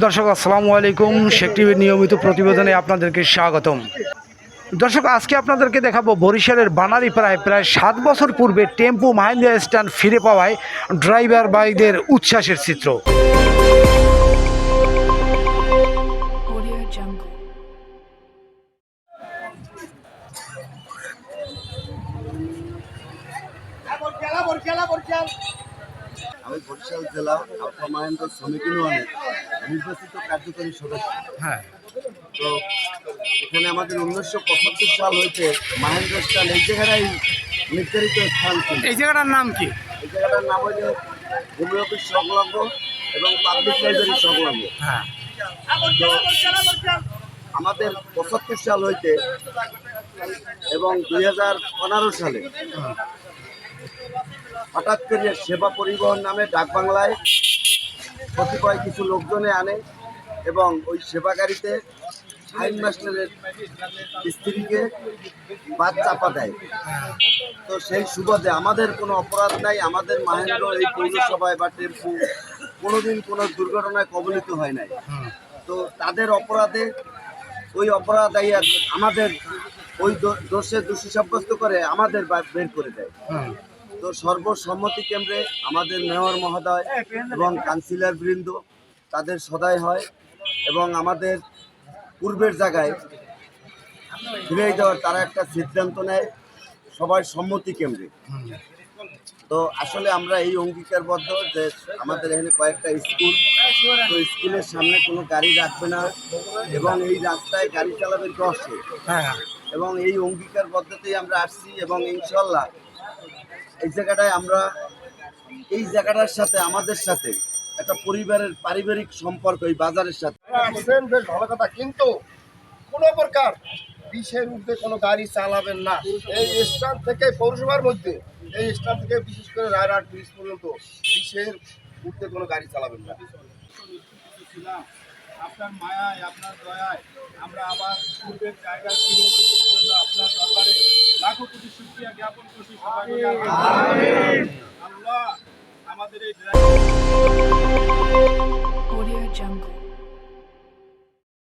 দর্শক আসসালামু আলাইকুম। শেখ টিভির নিয়মিত প্রতিবেদনে আপনাদেরকে স্বাগতম। দর্শক আজকে আপনাদেরকে দেখাবো বরিশালের বানারি প্রায় প্রায় সাত বছর পূর্বে টেম্পু মাহিন্দ্রা স্ট্যান্ড ফিরে পাওয়ায় ড্রাইভার ভাইদের উচ্ছ্বাসের চিত্র। আমি বরিশাল জেলা আলফা মাহেন্দ্র শ্রমিক ইউনিয়নের নির্বাচিত কার্যকরী সদস্য। হ্যাঁ। তো এখানে আমাদের উনিশশো পঁচাত্তর সাল হইতে মাহেন্দ্র স্থান এই জায়গাটাই নির্ধারিত স্থান ছিল। এই জায়গাটার নাম কি? এই জায়গাটার নাম হইল ভূমি অফিস সংলগ্ন এবং পাবলিক লাইব্রেরি সংলগ্ন। হ্যাঁ। তো আমাদের পঁচাত্তর সাল হইতে এবং দুই হাজার পনেরো সালে হঠাৎ করে সেবা পরিবহন নামে ডাকবাংলায় কতিপয় কিছু লোকজনে আনে এবং ওই সেবা গাড়িতে আইন মাস্টারের স্ত্রীকে বাদ চাপা দেয়। তো সেই সুবাদে আমাদের কোনো অপরাধ নাই, আমাদের মাহেন্দ্র এই পৌরসভায় বা টেম্পু কোনোদিন কোনো দুর্ঘটনায় কবলিত হয় নাই। তো তাদের অপরাধে ওই অপরাধ আমাদের ওই দোষে দোষী সাব্যস্ত করে আমাদের বের করে দেয়। তো সর্বসম্মতি কেন্দ্রে আমাদের মেয়র মহোদয় এবং কাউন্সিলর বৃন্দ তাদের সদায় হয় এবং আমাদের পূর্বের জায়গায় ফিরে দেওয়ার তারা একটা সিদ্ধান্ত নেয় সবার সম্মতি কেন্দ্রে। তো আসলে আমরা এই অঙ্গীকারবদ্ধ যে আমাদের এখানে কয়েকটা স্কুল তো স্কুলের সামনে কোনো গাড়ি রাখবে না এবং এই রাস্তায় গাড়ি চালাবে দশে। হ্যাঁ। এবং এই অঙ্গীকারবদ্ধতেই আমরা আসছি এবং ইনশাল্লাহ এই জায়গাটায় আমরা এই জায়গাটার সাথে আমাদের সাথে একটা পরিবারের পারিবারিক সম্পর্ক এই বাজারের সাথে। আসবেন বেশ ভালো কথা। কিন্তু কোনো প্রকার বিশের ঊর্ধ্বে কোনো গাড়ি চালাবেন না। এই স্ট্যান্ড থেকে পৌরসভার মধ্যে এই স্ট্যান্ড থেকে বিশেষ করে রায়রাট ব্রিজ পর্যন্ত বিশের ঊর্ধ্বে কোনো গাড়ি চালাবেন না। ছিলাম আপনার মায়ায় আপনার দয়ায় আমরা আবার পূর্বের জায়গায় ফিরে আপনার দরবারে লাখো কোটি শুক্রিয়া জ্ঞাপন করছি সবাই আল্লাহ আমাদের এই.